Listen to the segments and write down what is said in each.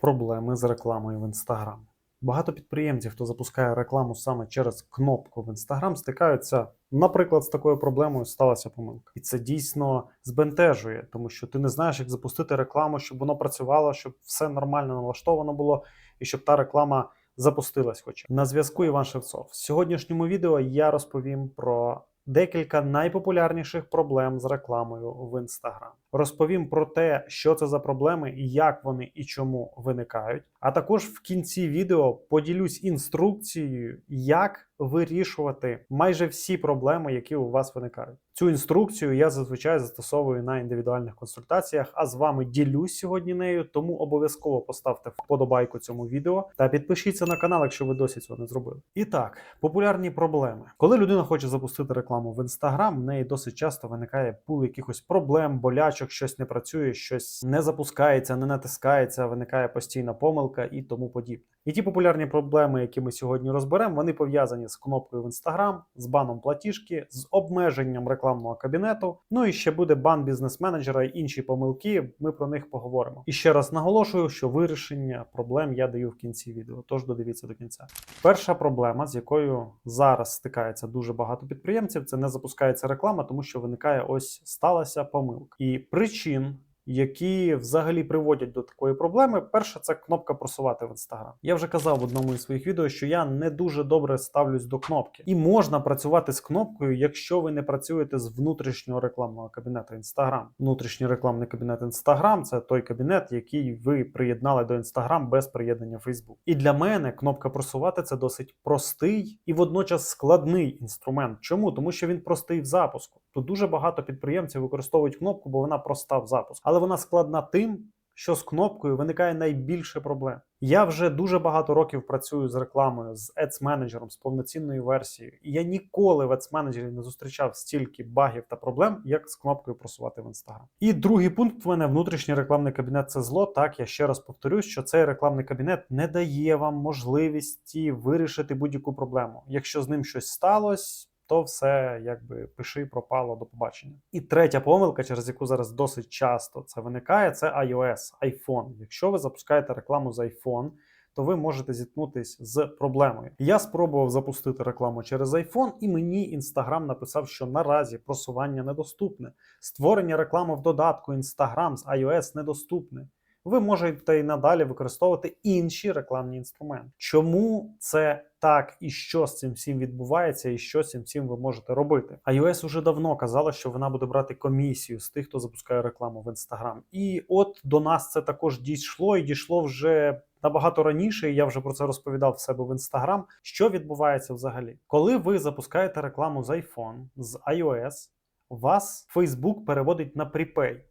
Проблеми з рекламою в Instagram. Багато підприємців, хто запускає рекламу саме через кнопку в Instagram, стикаються, наприклад, з такою проблемою сталася помилка. І це дійсно збентежує, тому що ти не знаєш, як запустити рекламу, щоб воно працювало, щоб все нормально налаштовано було, і щоб та реклама запустилась. Хоча на зв'язку Іван Шевцов. В сьогоднішньому відео я розповім про декілька найпопулярніших проблем з рекламою в Instagram. Розповім про те, що це за проблеми, як вони і чому виникають. А також в кінці відео поділюсь інструкцією, як вирішувати майже всі проблеми, які у вас виникають. Цю інструкцію я зазвичай застосовую на індивідуальних консультаціях, а з вами ділюсь сьогодні нею. Тому обов'язково поставте вподобайку цьому відео та підпишіться на канал, якщо ви досі цього не зробили. І так, популярні проблеми. Коли людина хоче запустити рекламу в Instagram, в неї досить часто виникає пул якихось проблем, болячок, щось не працює, щось не запускається, не натискається, виникає постійна помилка і тому подібне. І ті популярні проблеми, які ми сьогодні розберемо, вони пов'язані з кнопкою в Instagram, з баном платіжки, з обмеженням рекламного кабінету. Ну і ще буде бан бізнес-менеджера і інші помилки. Ми про них поговоримо. І ще раз наголошую, що вирішення проблем я даю в кінці відео. Тож додивіться до кінця. Перша проблема, з якою зараз стикається дуже багато підприємців, це не запускається реклама, тому що виникає ось сталася помилка. І причин які взагалі приводять до такої проблеми. Перше, це кнопка просувати в Instagram. Я вже казав в одному із своїх відео, що я не дуже добре ставлюсь до кнопки, і можна працювати з кнопкою, якщо ви не працюєте з внутрішнього рекламного кабінету Instagram. Внутрішній рекламний кабінет Instagram – це той кабінет, який ви приєднали до Instagram без приєднання Facebook. І для мене кнопка просувати це досить простий і водночас складний інструмент. Чому? Тому що він простий в запуску. Тут дуже багато підприємців використовують кнопку, бо вона проста в запуску. Але вона складна тим, що з кнопкою виникає найбільше проблем. Я вже дуже багато років працюю з рекламою, з Ads менеджером з повноцінною версією, і я ніколи в Ads менеджері не зустрічав стільки багів та проблем, як з кнопкою просувати в Instagram. І другий пункт в мене внутрішній рекламний кабінет це зло. Так я ще раз повторюсь, що цей рекламний кабінет не дає вам можливості вирішити будь-яку проблему. Якщо з ним щось сталося то все якби пиши пропало до побачення. І третя помилка, через яку зараз досить часто це виникає, це iOS, iPhone. Якщо ви запускаєте рекламу з iPhone, то ви можете зіткнутися з проблемою. Я спробував запустити рекламу через iPhone, і мені Instagram написав, що наразі просування недоступне. Створення реклами в додатку Instagram з iOS недоступне. Ви можете і надалі використовувати інші рекламні інструменти. Чому це так і що з цим всім відбувається, і що з цим всім ви можете робити? iOS уже давно казала, що вона буде брати комісію з тих, хто запускає рекламу в Instagram. І от до нас це також дійшло, і дійшло вже. Набагато раніше, я вже про це розповідав в себе в Instagram. Що відбувається взагалі? Коли ви запускаєте рекламу з iPhone, з iOS, вас Facebook переводить на припей.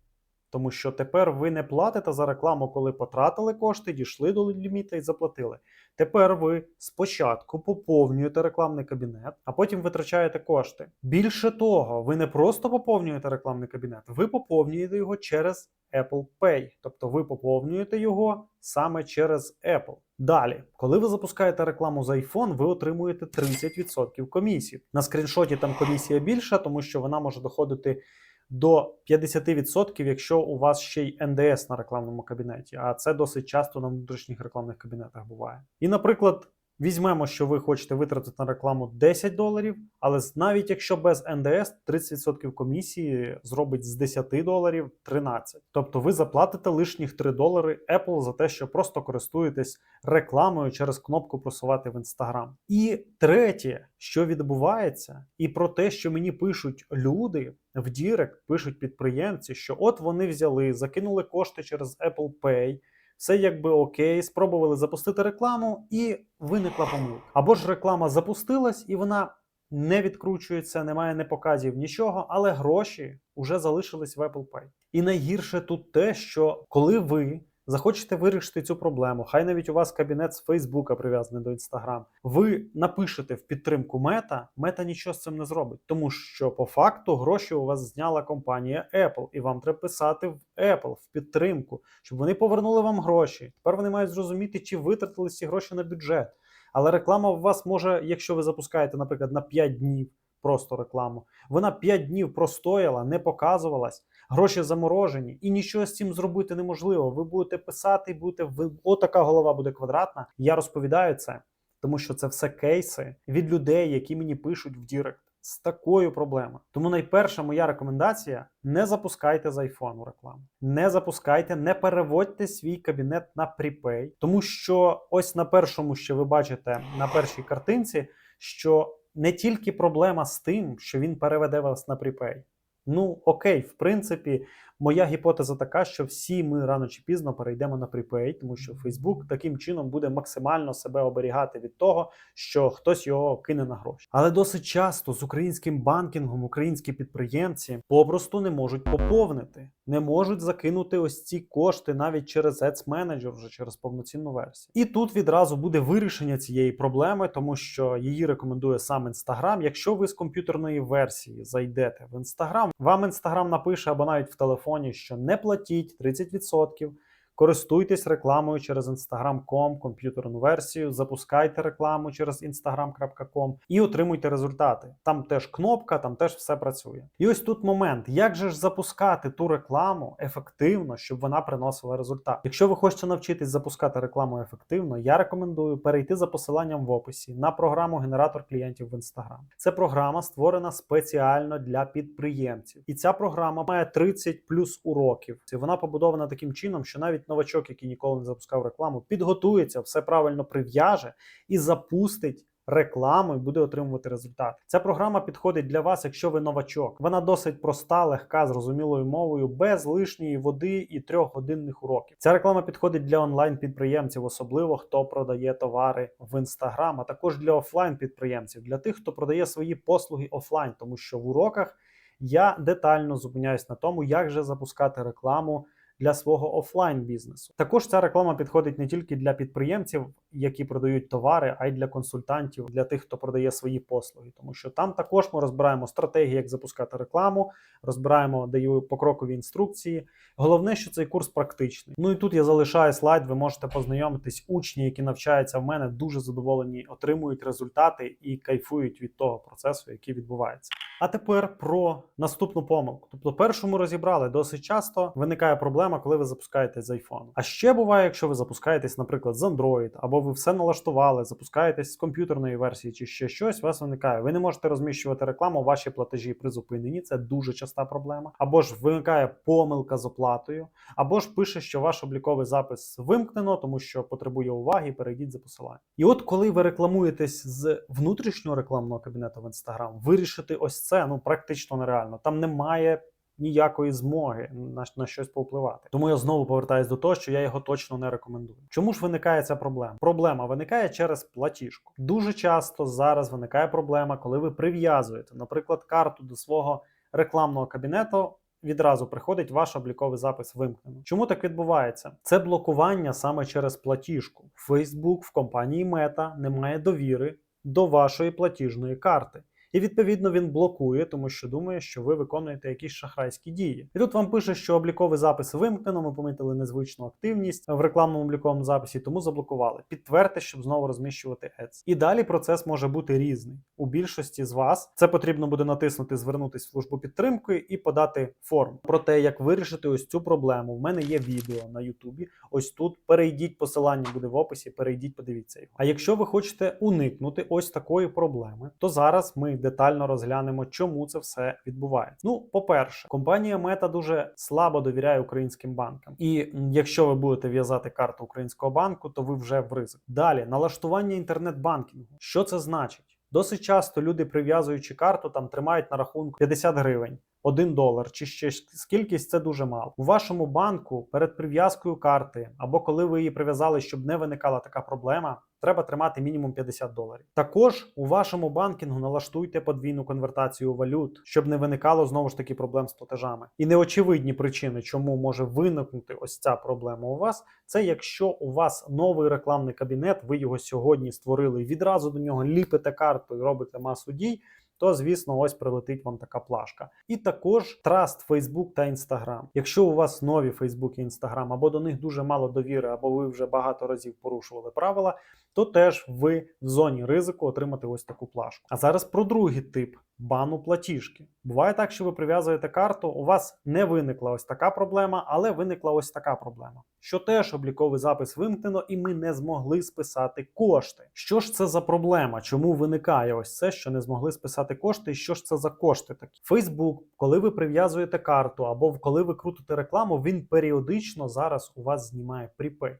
Тому що тепер ви не платите за рекламу, коли потратили кошти, дійшли до ліміта і заплатили. Тепер ви спочатку поповнюєте рекламний кабінет, а потім витрачаєте кошти. Більше того, ви не просто поповнюєте рекламний кабінет, ви поповнюєте його через Apple Pay. Тобто ви поповнюєте його саме через Apple. Далі, коли ви запускаєте рекламу з iPhone, ви отримуєте 30% комісії. На скріншоті там комісія більша, тому що вона може доходити до 50%, якщо у вас ще й НДС на рекламному кабінеті. А це досить часто на внутрішніх рекламних кабінетах буває. І, наприклад, Візьмемо, що ви хочете витратити на рекламу 10 доларів, але навіть якщо без НДС 30% комісії зробить з 10 доларів 13. Тобто ви заплатите лишніх 3 долари Apple за те, що просто користуєтесь рекламою через кнопку просувати в Instagram. І третє, що відбувається, і про те, що мені пишуть люди в Дірект, пишуть підприємці, що от вони взяли, закинули кошти через Apple Pay все якби окей, спробували запустити рекламу, і виникла помилка. Або ж реклама запустилась, і вона не відкручується, немає не показів нічого, але гроші вже залишились в Apple Pay. І найгірше тут те, що коли ви захочете вирішити цю проблему, хай навіть у вас кабінет з Фейсбука прив'язаний до Інстаграм, ви напишете в підтримку мета, мета нічого з цим не зробить, тому що по факту гроші у вас зняла компанія Apple, і вам треба писати в Apple в підтримку, щоб вони повернули вам гроші. Тепер вони мають зрозуміти, чи витратили ці гроші на бюджет. Але реклама у вас може, якщо ви запускаєте, наприклад, на 5 днів просто рекламу, вона 5 днів простояла, не показувалась гроші заморожені, і нічого з цим зробити неможливо. Ви будете писати, будете ви отака голова буде квадратна. Я розповідаю це, тому що це все кейси від людей, які мені пишуть в Дірект. З такою проблемою. Тому найперша моя рекомендація: не запускайте з айфону рекламу. Не запускайте, не переводьте свій кабінет на припей, тому що ось на першому, що ви бачите на першій картинці, що не тільки проблема з тим, що він переведе вас на припей. Ну окей, в принципі, моя гіпотеза така, що всі ми рано чи пізно перейдемо на припей, тому що Facebook таким чином буде максимально себе оберігати від того, що хтось його кине на гроші. Але досить часто з українським банкінгом українські підприємці попросту не можуть поповнити, не можуть закинути ось ці кошти навіть через Ads Manager, вже через повноцінну версію. І тут відразу буде вирішення цієї проблеми, тому що її рекомендує сам Instagram. Якщо ви з комп'ютерної версії зайдете в Instagram, вам Instagram напише або навіть в телефоні, що не платіть 30%. Користуйтесь рекламою через Instagram.com, комп'ютерну версію, запускайте рекламу через instagram.com і отримуйте результати. Там теж кнопка, там теж все працює. І ось тут момент: як же ж запускати ту рекламу ефективно, щоб вона приносила результат? Якщо ви хочете навчитись запускати рекламу ефективно, я рекомендую перейти за посиланням в описі на програму Генератор клієнтів в Instagram. Це програма створена спеціально для підприємців, і ця програма має 30 плюс уроків. Вона побудована таким чином, що навіть новачок, який ніколи не запускав рекламу, підготується, все правильно прив'яже і запустить. Рекламу і буде отримувати результат. Ця програма підходить для вас, якщо ви новачок. Вона досить проста, легка, зрозумілою мовою, без лишньої води і трьохгодинних уроків. Ця реклама підходить для онлайн-підприємців, особливо хто продає товари в інстаграм, а також для офлайн-підприємців, для тих, хто продає свої послуги офлайн, тому що в уроках я детально зупиняюсь на тому, як же запускати рекламу для свого офлайн бізнесу. Також ця реклама підходить не тільки для підприємців, які продають товари, а й для консультантів, для тих, хто продає свої послуги. Тому що там також ми розбираємо стратегії, як запускати рекламу, розбираємо даю покрокові інструкції. Головне, що цей курс практичний. Ну і тут я залишаю слайд. Ви можете познайомитись. Учні, які навчаються в мене, дуже задоволені, отримують результати і кайфують від того процесу, який відбувається. А тепер про наступну помилку. Тобто, першу ми розібрали досить часто виникає проблема, коли ви запускаєтесь з iPhone. А ще буває, якщо ви запускаєтесь, наприклад, з Android, або ви все налаштували, запускаєтесь з комп'ютерної версії чи ще щось, у вас виникає. Ви не можете розміщувати рекламу, ваші платежі призупинені. Це дуже часта проблема. Або ж виникає помилка з оплатою, або ж пише, що ваш обліковий запис вимкнено, тому що потребує уваги. Перейдіть за посиланням. І от коли ви рекламуєтесь з внутрішнього рекламного кабінету в Instagram, вирішити ось це ну практично нереально. Там немає. Ніякої змоги на, на щось повпливати. Тому я знову повертаюсь до того, що я його точно не рекомендую. Чому ж виникає ця проблема? Проблема виникає через платіжку. Дуже часто зараз виникає проблема, коли ви прив'язуєте, наприклад, карту до свого рекламного кабінету. Відразу приходить ваш обліковий запис вимкнено. Чому так відбувається? Це блокування саме через платіжку. Facebook в компанії Meta не має довіри до вашої платіжної карти. І відповідно він блокує, тому що думає, що ви виконуєте якісь шахрайські дії. І тут вам пише, що обліковий запис вимкнено. Ми помітили незвичну активність в рекламному обліковому записі, тому заблокували. Підтвердьте, щоб знову розміщувати Ads. І далі процес може бути різний. У більшості з вас це потрібно буде натиснути, звернутися в службу підтримки і подати форму. Про те, як вирішити ось цю проблему. В мене є відео на Ютубі. Ось тут перейдіть, посилання буде в описі. Перейдіть, подивіться його. А якщо ви хочете уникнути ось такої проблеми, то зараз ми детально розглянемо, чому це все відбувається. Ну, по-перше, компанія Meta дуже слабо довіряє українським банкам. І якщо ви будете в'язати карту українського банку, то ви вже в ризик. Далі налаштування інтернет-банкінгу. Що це значить? Досить часто люди, прив'язуючи карту, там тримають на рахунку 50 гривень. 1 долар чи ще скількись це дуже мало. У вашому банку перед прив'язкою карти, або коли ви її прив'язали, щоб не виникала така проблема, треба тримати мінімум 50 доларів. Також у вашому банкінгу налаштуйте подвійну конвертацію валют, щоб не виникало знову ж таки проблем з платежами. І неочевидні причини, чому може виникнути ось ця проблема у вас, це якщо у вас новий рекламний кабінет, ви його сьогодні створили, відразу до нього ліпите карту і робите масу дій то звісно ось прилетить вам така плашка. І також траст Facebook та Instagram. Якщо у вас нові Facebook і Instagram, або до них дуже мало довіри, або ви вже багато разів порушували правила, то теж ви в зоні ризику отримати ось таку плашку. А зараз про другий тип бану платіжки. Буває так, що ви прив'язуєте карту, у вас не виникла ось така проблема, але виникла ось така проблема. Що теж обліковий запис вимкнено, і ми не змогли списати кошти. Що ж це за проблема? Чому виникає ось це, що не змогли списати кошти? І що ж це за кошти такі? Фейсбук, коли ви прив'язуєте карту або коли ви крутите рекламу, він періодично зараз у вас знімає припей.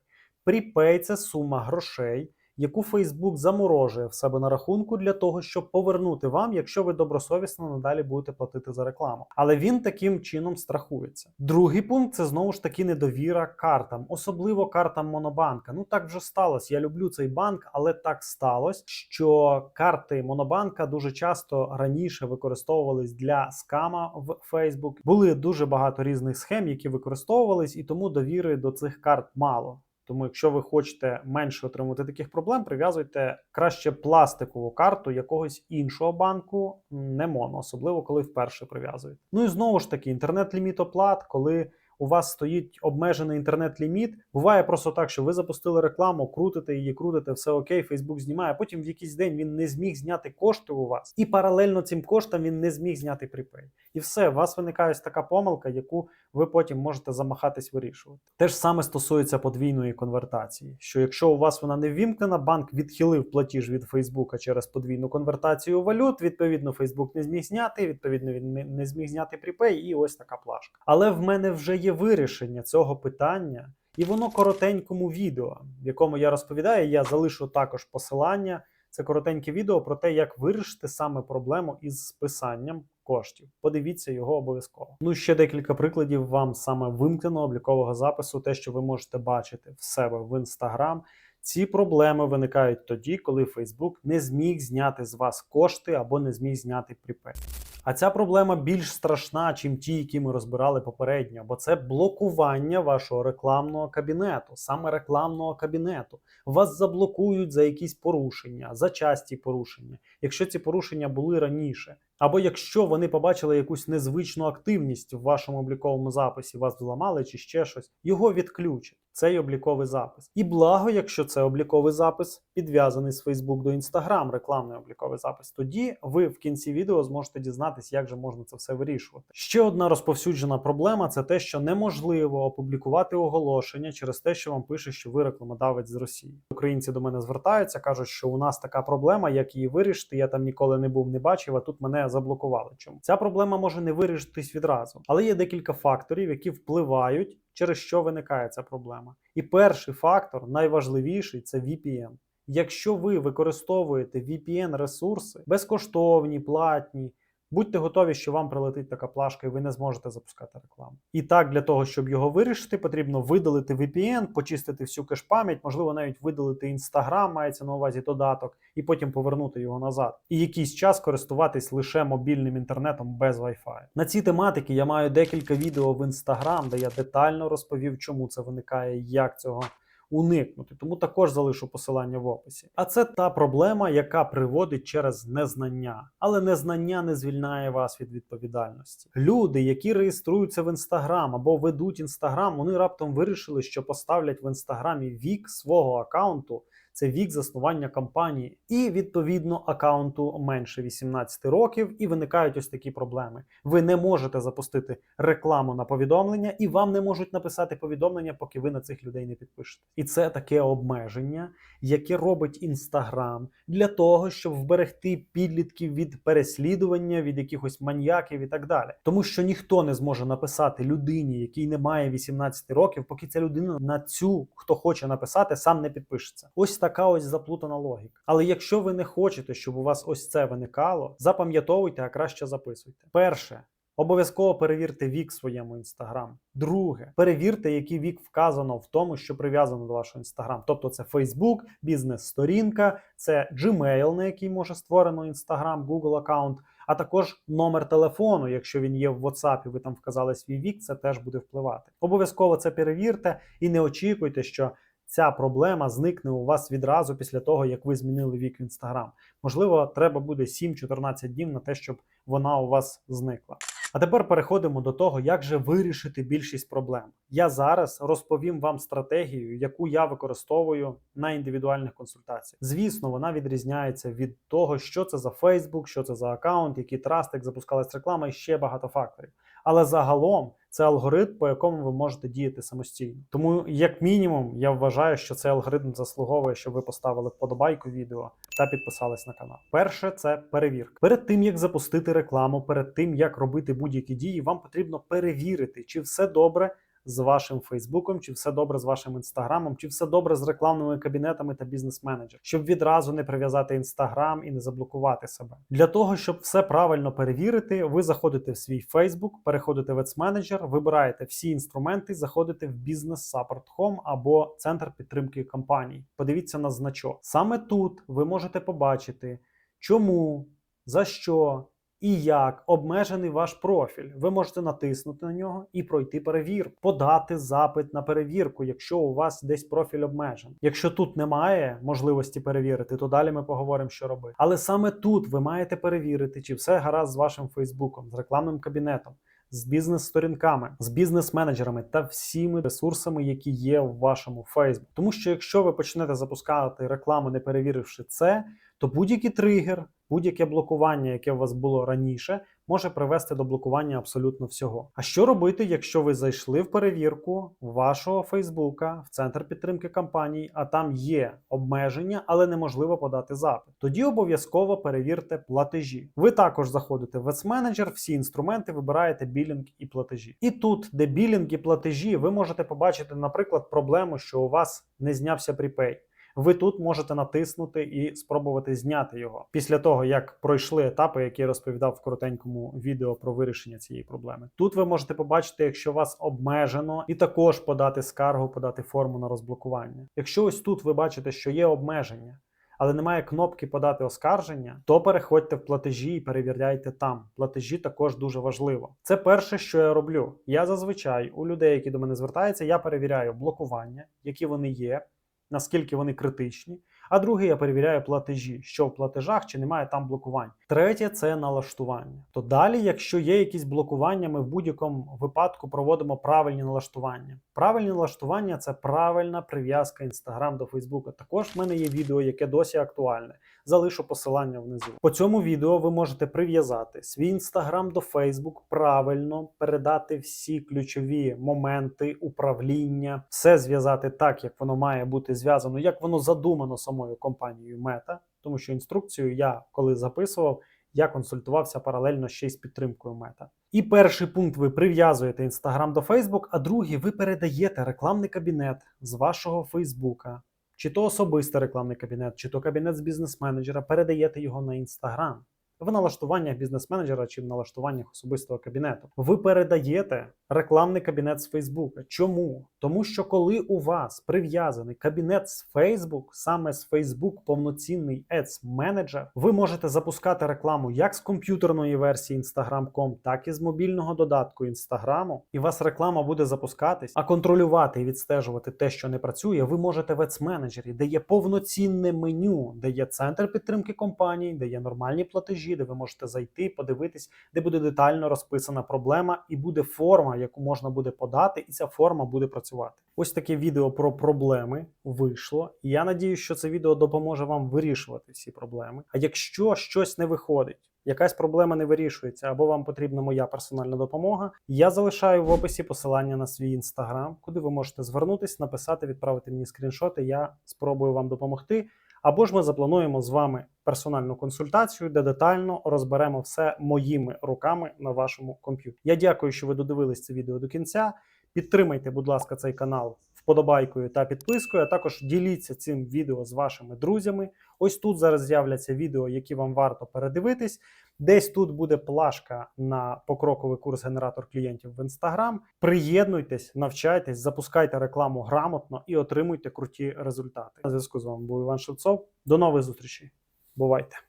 Припей це сума грошей яку Facebook заморожує в себе на рахунку для того, щоб повернути вам, якщо ви добросовісно надалі будете платити за рекламу. Але він таким чином страхується. Другий пункт це знову ж таки недовіра картам, особливо картам Монобанка. Ну так вже сталося. Я люблю цей банк, але так сталося, що карти Монобанка дуже часто раніше використовувались для скама в Facebook. Були дуже багато різних схем, які використовувались, і тому довіри до цих карт мало. Тому, якщо ви хочете менше отримувати таких проблем, прив'язуйте краще пластикову карту якогось іншого банку, не моно, особливо коли вперше прив'язуєте. Ну і знову ж таки, інтернет-ліміт оплат, коли у вас стоїть обмежений інтернет-ліміт. Буває просто так, що ви запустили рекламу, крутите її, крутите, все окей, Фейсбук знімає. Потім в якийсь день він не зміг зняти кошти у вас, і паралельно цим коштам він не зміг зняти припей. І все, у вас виникає ось така помилка, яку ви потім можете замахатись вирішувати. Те ж саме стосується подвійної конвертації. Що якщо у вас вона не ввімкнена, банк відхилив платіж від Фейсбука через подвійну конвертацію валют. Відповідно, Фейсбук не зміг зняти. Відповідно, він не- зміг зняти припей, і ось така плашка. Але в мене вже є вирішення цього питання, і воно коротенькому відео, в якому я розповідаю. Я залишу також посилання. Це коротеньке відео про те, як вирішити саме проблему із списанням коштів. Подивіться його обов'язково. Ну ще декілька прикладів вам саме вимкненого облікового запису, те, що ви можете бачити в себе в Instagram. Ці проблеми виникають тоді, коли Facebook не зміг зняти з вас кошти або не зміг зняти припей. А ця проблема більш страшна, чим ті, які ми розбирали попередньо, бо це блокування вашого рекламного кабінету, саме рекламного кабінету. Вас заблокують за якісь порушення, за часті порушення, якщо ці порушення були раніше. Або якщо вони побачили якусь незвичну активність в вашому обліковому записі, вас зламали чи ще щось, його відключать. Цей обліковий запис. І благо, якщо це обліковий запис підв'язаний з Facebook до Instagram, рекламний обліковий запис, тоді ви в кінці відео зможете дізнатися, як же можна це все вирішувати. Ще одна розповсюджена проблема це те, що неможливо опублікувати оголошення через те, що вам пише, що ви рекламодавець з Росії. Українці до мене звертаються, кажуть, що у нас така проблема, як її вирішити. Я там ніколи не був, не бачив, а тут мене заблокували. Чому ця проблема може не вирішитись відразу, але є декілька факторів, які впливають, через що виникає ця проблема. І перший фактор, найважливіший, це VPN. Якщо ви використовуєте VPN ресурси безкоштовні, платні, будьте готові, що вам прилетить така плашка, і ви не зможете запускати рекламу. І так, для того, щоб його вирішити, потрібно видалити VPN, почистити всю кеш-пам'ять, можливо, навіть видалити Instagram, мається на увазі додаток, і потім повернути його назад. І якийсь час користуватись лише мобільним інтернетом без Wi-Fi. На ці тематики я маю декілька відео в Instagram, де я детально розповів, чому це виникає, як цього уникнути. Тому також залишу посилання в описі. А це та проблема, яка приводить через незнання. Але незнання не звільняє вас від відповідальності. Люди, які реєструються в інстаграм або ведуть інстаграм, вони раптом вирішили, що поставлять в інстаграмі вік свого аккаунту. Це вік заснування компанії, і відповідно аккаунту менше 18 років, і виникають ось такі проблеми. Ви не можете запустити рекламу на повідомлення, і вам не можуть написати повідомлення, поки ви на цих людей не підпишете. І це таке обмеження, яке робить Інстаграм для того, щоб вберегти підлітків від переслідування, від якихось маньяків і так далі. Тому що ніхто не зможе написати людині, якій немає 18 років, поки ця людина на цю, хто хоче написати, сам не підпишеться. Ось така ось заплутана логіка. Але якщо ви не хочете, щоб у вас ось це виникало, запам'ятовуйте, а краще записуйте. Перше. Обов'язково перевірте вік своєму інстаграм. Друге, перевірте, який вік вказано в тому, що прив'язано до вашого інстаграм. Тобто це Facebook, бізнес-сторінка, це Gmail, на який може створено інстаграм, Google аккаунт, а також номер телефону. Якщо він є в WhatsApp, і ви там вказали свій вік, це теж буде впливати. Обов'язково це перевірте і не очікуйте, що. Ця проблема зникне у вас відразу після того, як ви змінили вік в Instagram. Можливо, треба буде 7-14 днів на те, щоб вона у вас зникла. А тепер переходимо до того, як же вирішити більшість проблем. Я зараз розповім вам стратегію, яку я використовую на індивідуальних консультаціях. Звісно, вона відрізняється від того, що це за Facebook, що це за аккаунт, який траст, як запускалась реклама, і ще багато факторів. Але загалом це алгоритм, по якому ви можете діяти самостійно. Тому, як мінімум, я вважаю, що цей алгоритм заслуговує, щоб ви поставили вподобайку відео та підписались на канал. Перше це перевірка. Перед тим як запустити рекламу, перед тим як робити будь-які дії, вам потрібно перевірити, чи все добре. З вашим Фейсбуком, чи все добре з вашим інстаграмом, чи все добре з рекламними кабінетами та бізнес-менеджером, щоб відразу не прив'язати інстаграм і не заблокувати себе. Для того щоб все правильно перевірити, ви заходите в свій Фейсбук, переходите в Ads Manager, вибираєте всі інструменти, заходите в Support Home або центр підтримки компаній. Подивіться на значок. Саме тут ви можете побачити, чому, за що і як обмежений ваш профіль. Ви можете натиснути на нього і пройти перевірку, подати запит на перевірку, якщо у вас десь профіль обмежений. Якщо тут немає можливості перевірити, то далі ми поговоримо, що робити. Але саме тут ви маєте перевірити, чи все гаразд з вашим Фейсбуком, з рекламним кабінетом. З бізнес-сторінками, з бізнес-менеджерами та всіми ресурсами, які є в вашому Facebook. Тому що якщо ви почнете запускати рекламу, не перевіривши це, то будь-який тригер, будь-яке блокування, яке у вас було раніше, може привести до блокування абсолютно всього. А що робити, якщо ви зайшли в перевірку вашого Фейсбука в центр підтримки компаній, а там є обмеження, але неможливо подати запит? Тоді обов'язково перевірте платежі. Ви також заходите в Manager, всі інструменти вибираєте білінг і платежі. І тут, де білінг і платежі, ви можете побачити, наприклад, проблему, що у вас не знявся припей ви тут можете натиснути і спробувати зняти його після того, як пройшли етапи, які я розповідав в коротенькому відео про вирішення цієї проблеми. Тут ви можете побачити, якщо вас обмежено, і також подати скаргу, подати форму на розблокування. Якщо ось тут ви бачите, що є обмеження. Але немає кнопки подати оскарження, то переходьте в платежі і перевіряйте там. Платежі також дуже важливо. Це перше, що я роблю. Я зазвичай у людей, які до мене звертаються, я перевіряю блокування, які вони є наскільки вони критичні. А другий я перевіряю платежі, що в платежах чи немає там блокувань. Третє це налаштування. То далі, якщо є якісь блокування, ми в будь-якому випадку проводимо правильні налаштування. Правильні налаштування це правильна прив'язка Instagram до Facebook. Також в мене є відео, яке досі актуальне. Залишу посилання внизу. По цьому відео ви можете прив'язати свій Instagram до Facebook, правильно передати всі ключові моменти управління, все зв'язати так, як воно має бути зв'язано, як воно задумано самою компанією Meta. Тому що інструкцію я коли записував, я консультувався паралельно ще й з підтримкою Meta. І перший пункт ви прив'язуєте Instagram до Facebook, а другий ви передаєте рекламний кабінет з вашого Фейсбука чи то особистий рекламний кабінет, чи то кабінет з бізнес-менеджера, передаєте його на Інстаграм. В налаштуваннях бізнес-менеджера чи в налаштуваннях особистого кабінету. Ви передаєте рекламний кабінет з Фейсбука. Чому? Тому що коли у вас прив'язаний кабінет з Facebook, саме з Facebook повноцінний Ads менеджер, ви можете запускати рекламу як з комп'ютерної версії Instagram.com, так і з мобільного додатку Instagram, і у вас реклама буде запускатись, а контролювати і відстежувати те, що не працює, ви можете в Ads менеджері, де є повноцінне меню, де є центр підтримки компаній, де є нормальні платежі, де ви можете зайти, подивитись, де буде детально розписана проблема, і буде форма, яку можна буде подати, і ця форма буде працювати. Ось таке відео про проблеми вийшло. І я надію, що це відео допоможе вам вирішувати всі проблеми. А якщо щось не виходить, якась проблема не вирішується, або вам потрібна моя персональна допомога, я залишаю в описі посилання на свій інстаграм, куди ви можете звернутись, написати, відправити мені скріншоти. Я спробую вам допомогти. Або ж ми заплануємо з вами персональну консультацію, де детально розберемо все моїми руками на вашому комп'ютері. Я дякую, що ви додивились це відео до кінця. Підтримайте, будь ласка, цей канал вподобайкою та підпискою. А також діліться цим відео з вашими друзями. Ось тут зараз з'являться відео, які вам варто передивитись. Десь тут буде плашка на покроковий курс генератор клієнтів в Instagram. Приєднуйтесь, навчайтесь, запускайте рекламу грамотно і отримуйте круті результати. На зв'язку з вами був Іван Шевцов. До нових зустрічей. Бувайте!